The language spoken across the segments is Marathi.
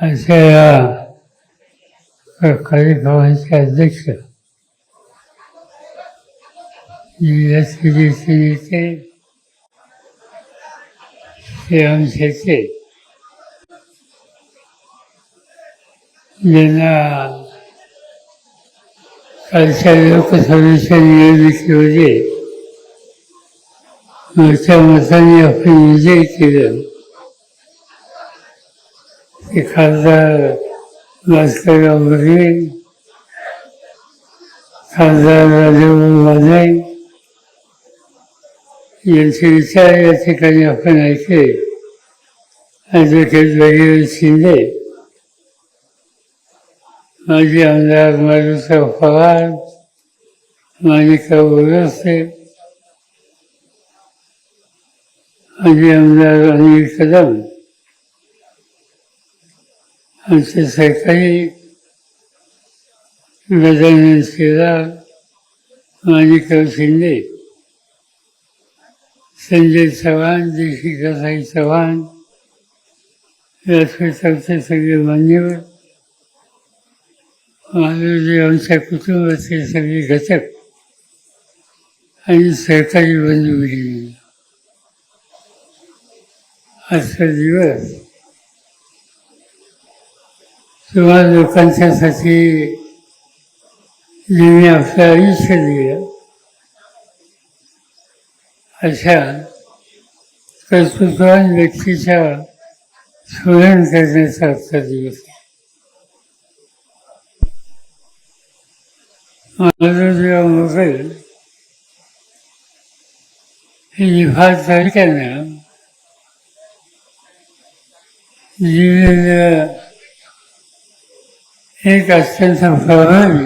अशा या कार्यक्रमाचे अध्यक्ष जिल्हा सीडीसी नेते हे आमच्याचे ज्यांना कालच्या लोकसभेच्या निवडणुकीमध्ये मोठ्या मताने आपण विजय केलं. खासदार भास्करराव बर्वे खासदार राजूभाऊ वाजे यांचे विचार या ठिकाणी आपण ऐकले. ॲडव्होकेट वगैरे शिंदे माजी आमदार मारुतराव पवार माणिकराव बोरसे माजी आमदार अनिल कदम आमचे सरकारी गजानन शेलार माणिकराव शिंदे संजय चव्हाण देशिकाताई चव्हाण व्यासपीठाचे सगळे मान्यवर माझे आमच्या कुटुंबाचे सगळे घटक आणि सरकारी बंधू भगिनी आजचा दिवस किंवा लोकांच्यासाठी ज्यांनी आपलं आयुष्य दिलं अशा कर्तृत्वान व्यक्तीच्या स्मरण करण्याचा आजचा दिवस आहे. माधवराव मोगल हे निफाड तालुक्यानं दिलेलं एक अत्यंत प्रभावी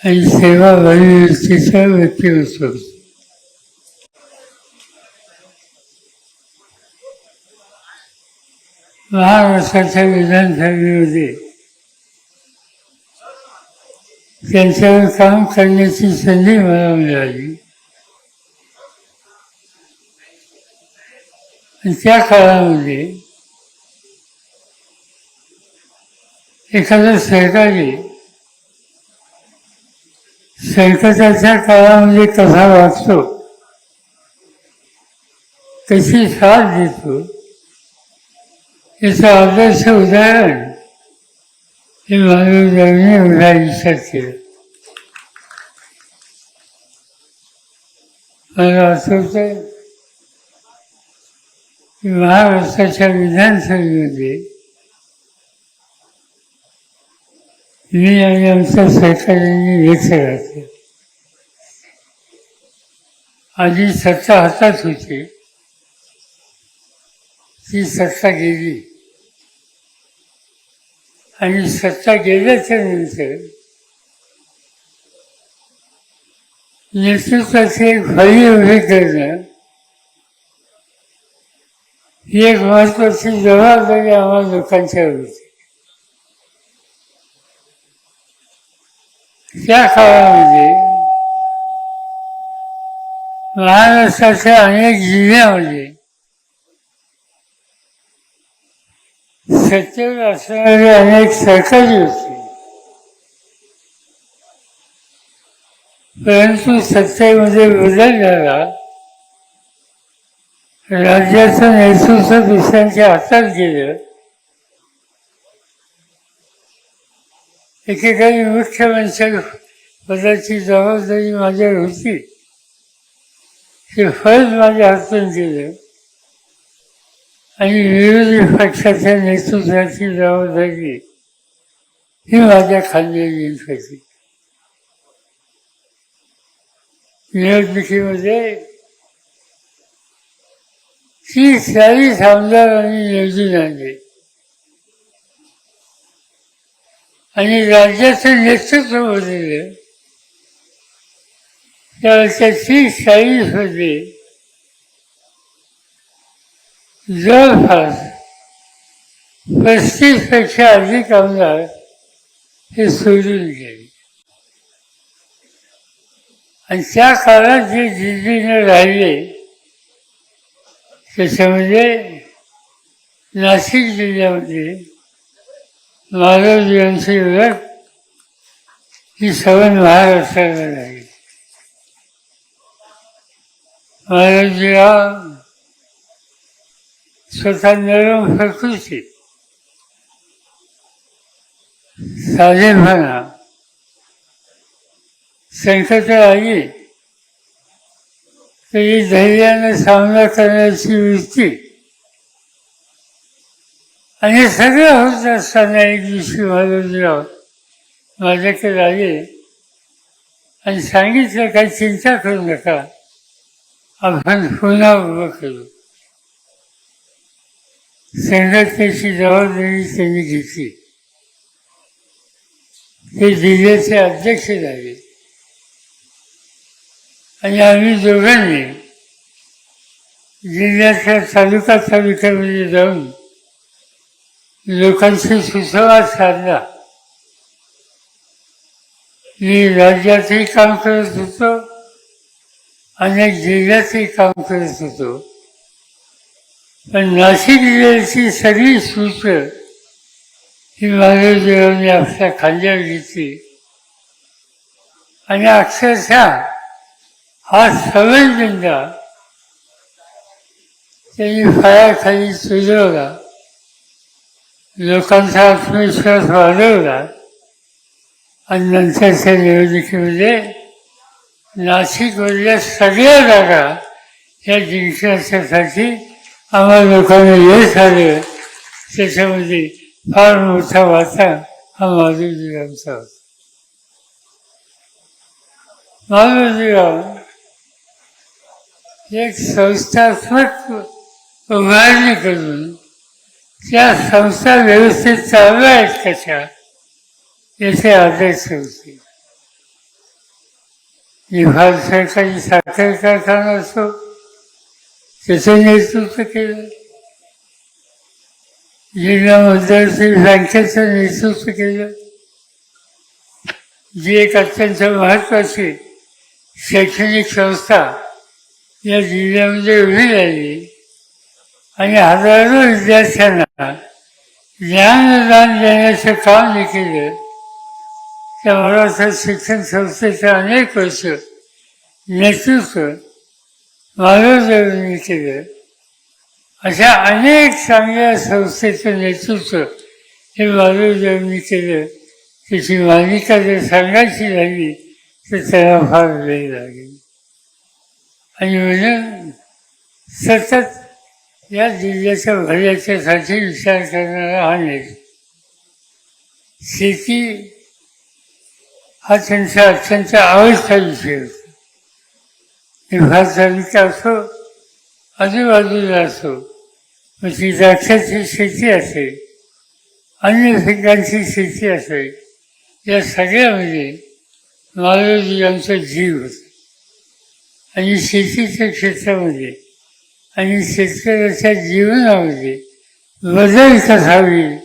आणि सेवा व्यक्तीचं व्यक्ती होतं. महाराष्ट्राच्या विधानसभेमध्ये त्यांच्यावर काम करण्याची संधी मला मिळाली आणि त्या काळामध्ये एखादा सहकारी संकटाच्या काळामध्ये कसा वागतो कशी साथ देतो. याचं आदर्श उदाहरण हे मानवदेवने उदाहरण केलं मला आठवतंय की महाराष्ट्राच्या विधानसभेमध्ये मी आणि आमच्या सरकारने व्यक्त राहते आधी सत्ता हातात होती. ती सत्ता गेली. आणि सत्ता गेल्याच्यानंतर नेतृत्वाचे एक फळी उभे करणं ही एक महत्वाची जबाबदारी आम्हाला लोकांच्या होती त्या काळामध्ये महाराष्ट्राच्या अनेक जिल्ह्यामध्ये सत्तेवर असणारे अनेक सरकारी होते परंतु सत्तेमध्ये बदल झाला राज्याचं नेतृत्व दुसऱ्यांच्या हातात गेलं एकेकाळी मुख्य मुख्यमंत्री पदाची जबाबदारी माझ्यावर होती. हे फळ माझ्या हातून गेलं. आणि विरोधी पक्षाच्या नेतृत्वाची जबाबदारी ही माझ्या खांद्यावर होती. निवडणुकीमध्ये तीस चाळीस आमदारांनी निवडून आणले. आणि राज्याचं नेतृत्व दिलं तर त्याची शाही होती. जवळपास पस्तीसपेक्षा अधिक आमदार हे सोडून गेले. आणि त्या काळात जे जिद्दीने राहिले त्याच्यामध्ये नाशिक जिल्ह्यामध्ये महाराजांची ओळख ही सवन महाराष्ट्राला लागली महाराज हा स्वतः नरम प्रकृती म्हणा संकट आली तरी धैर्याने सामना करण्याची वृत्ती आणि सगळं होत असताना एक दिवशी महाराजराव माझ्याकडे आले. आणि सांगितलं काही चिंता करू नका. आपण पुन्हा उभं करू. संघटनेची जबाबदारी त्यांनी घेतली. ते जिल्ह्याचे अध्यक्ष झाले. आणि आम्ही दोघांनी जिल्ह्याच्या तालुका तालुक्यामध्ये जाऊन लोकांशी सुसंवाद साधला. मी राज्यातही काम करत होतो अनेक जिल्ह्यातही काम करत होतो. पण नाशिक जिल्ह्याची सगळी सूत्र ही महाराजांनी आपल्या खांद्यावर घेतली. आणि अक्षरशः हा संवेदनला त्यांनी पायाखाली सुजवला लोकांचा आत्मविश्वास वाढवला. आणि नंतरच्या निवडणुकीमध्ये नाशिकमधल्या सगळ्या जागा या जिंकण्याच्यासाठी आम्हाला लोकांना यश आलं. त्याच्यामध्ये फार मोठा वाटा हा माधवजीरावचा होता. माधवजीराव एक संस्थात्मक उभारणी करून त्या संस्था व्यवस्थित चालू आहेत कशा याचे आदर्श होते. निफाड सरकारची साखर कारखाना असो त्याचं नेतृत्व केलं. जिल्हा मध्यवर्ती बँकेचं नेतृत्व केलं. जी एक अत्यंत महत्वाची शैक्षणिक संस्था या जिल्ह्यामध्ये उभी राहिली. आणि हजारो विद्यार्थ्यांना ज्ञानदान देण्याचं काम देखील त्या महाराष्ट्र शिक्षण संस्थेचे अनेक वर्ष नेतृत्व महाराजांनी केलं. अशा अनेक चांगल्या संस्थेचं नेतृत्व हे महाराजांनी केलं त्याची मालिका जर सांगायची झाली तर त्याला फार वेळ लागेल. आणि म्हणून सतत या जिल्ह्याच्या भल्याच्यासाठी विचार करणारा हा नेता. शेती हा त्यांचा अत्यंत आवडता विषय होता. निफाड तालुका असो आजूबाजूला असो मग ती द्राक्षाची शेती असेल अन्य पिकांची शेती असेल या सगळ्यामध्ये मालवजी यांचा जीव होता. आणि शेतीच्या क्षेत्रामध्ये आणि शेतकऱ्याच्या जीवनामध्ये बदल कसा होईल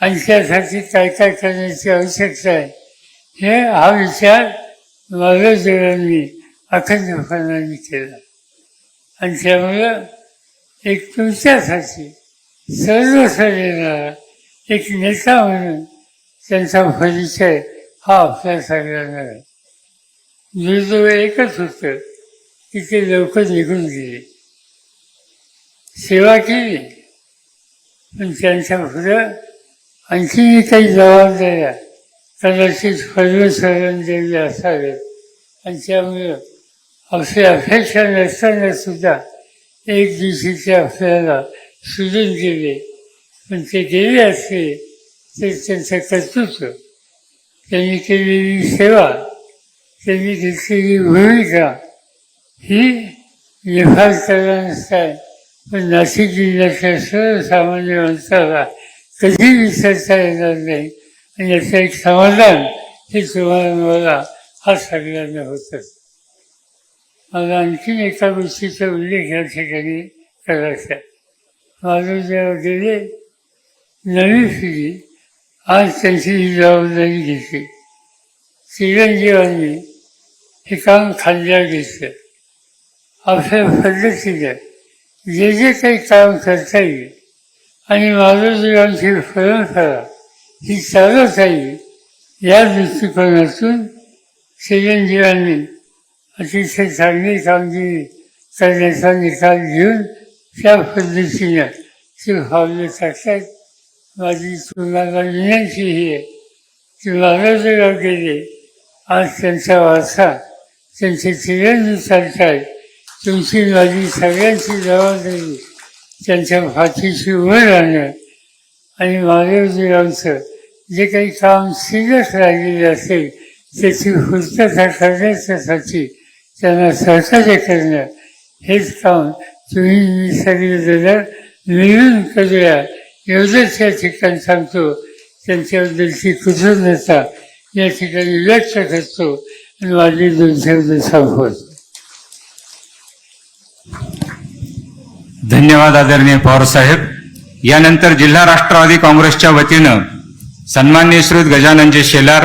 आणि त्यासाठी काय काय करण्याची आवश्यकता आहे हे हा विचार मालवजीरांनी अखंडपणाने केला. आणि त्यामुळं एक तुमच्यासाठी सर्वस्व देणारा एक नेता म्हणून त्यांचा परिचय हा आपल्या सगळ्यांना आहे. दुर्दैव एकच होतं की ते लवकर निघून गेले. सेवा केली पण त्यांच्या पुढं आणखीही काही जबाबदाऱ्या कदाचित देवी असावे. आणि त्यामुळं असे अपेक्षा नसताना सुद्धा एक दिवशी ते आपल्याला सुजून गेले पण ते गेले असते ते त्यांचं कर्तृत्व त्यांनी केलेली सेवा त्यांनी घेतलेली भूमिका ही निफाड करण्यास काय पण नाशिक जिल्ह्याच्या सर्वसामान्य माणसाला कधी विसरता येणार नाही. आणि याचं एक समाधान हे तुम्हाला मला हा सगळ्यांना होतच मला आणखीन एका गोष्टीचा उल्लेख या ठिकाणी करायचा माझं जेव्हा गेले नवी पिढी आज त्यांची ही जबाबदारी घेतली चिरंजीवांनी हे काम खांद्यावर घेतलं. आपल्या पद्धतीने जे जे काही काम करता येईल आणि माधवजीवांची परंपरा ही चालत आहे या दृष्टिकोनातून चिरंजीवांनी अतिशय चांगली कामगिरी करण्याचा निकाल घेऊन त्या पद्धतीनं ती फावले टाकतात. माझी तुम्हाला विनंती ही आहे की महाराजगाव गेले आज त्यांचा वारसा त्यांचे चिरंजीव चालतात तुमची माझी सगळ्यांची जबाबदारी त्यांच्या फाशीशी उभं राहणं आणि महादेवजीरावचं जे काही काम शिल्लक राहिलेले असेल त्याची पूर्तता करण्याच्यासाठी त्यांना सहकार्य करणं हेच काम तुम्ही मी सगळेजण मिळून करूया. एवढंच या ठिकाणी सांगतो. त्यांच्याबद्दलची कृतज्ञता या ठिकाणी व्यक्त करतो. आणि माझे दोन शब्द संपवतो धन्यवाद आदरणीय पवारसाहेब यानंतर जिल्हा राष्ट्रवादी काँग्रेसच्या वतीनं सन्मान्य श्रीयुत गजाननजी शेलार